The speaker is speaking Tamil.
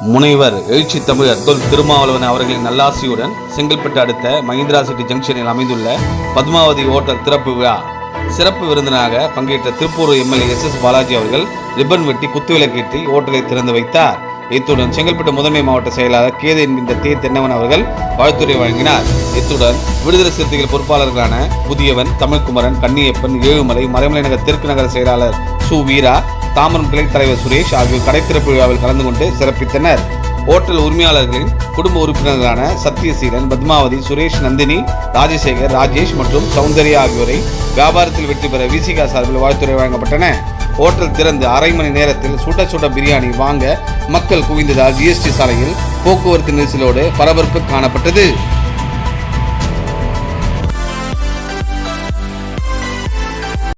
முனைவர் எழுச்சி தமிழர் தொல் திருமாவளவன் அவர்களின் நல்லாசியுடன் செங்கல்பட்டு அடுத்த மஹிந்திரா சிட்டி ஜங்ஷனில் அமைந்துள்ள பத்மாவதி ஹோட்டல் திறப்பு விழா. சிறப்பு விருந்தினராக பங்கேற்ற Tiruppur MLA S S Balaji அவர்கள் ரிப்பன் வெட்டி குத்துவிளக்கேற்றி ஹோட்டலை திறந்து வைத்தார். இத்துடன் செங்கல்பட்டு முதன்மை மாவட்ட செயலாளர் கேது என்கின்ற தே தென்னவன் அவர்கள் வாழ்த்துறை வழங்கினார். இத்துடன் விடுதலை சிறுத்தைகள் பொறுப்பாளர்களான புதியவன் தமிழ்குமரன் கன்னியப்பன் ஏழுமலை மறைமலை நகர் தெற்கு நகர செயலாளர் சு. வீரா தாமரம் கிளை தலைவர் சுரேஷ் ஆகியோர் கடைத்திறப்பு விழாவில் கலந்து கொண்டு சிறப்பித்தனர். ஓட்டல் உரிமையாளர்களின் குடும்ப உறுப்பினர்களான சத்யசீலன் பத்மாவதி சுரேஷ் நந்தினி ராஜசேகர் ராஜேஷ் மற்றும் சௌந்தர்யா ஆகியோரை வியாபாரத்தில் வெற்றி பெற விசிகா சார்பில் வாழ்த்துறை வழங்கப்பட்டன. ஓட்டல் திறந்து அரை மணி நேரத்தில் சுட சுட பிரியாணி வாங்க மக்கள் குவிந்ததால் ஜிஎஸ்டி சாலையில் போக்குவரத்து நெரிசலோடு பரபரப்பு காணப்பட்டது.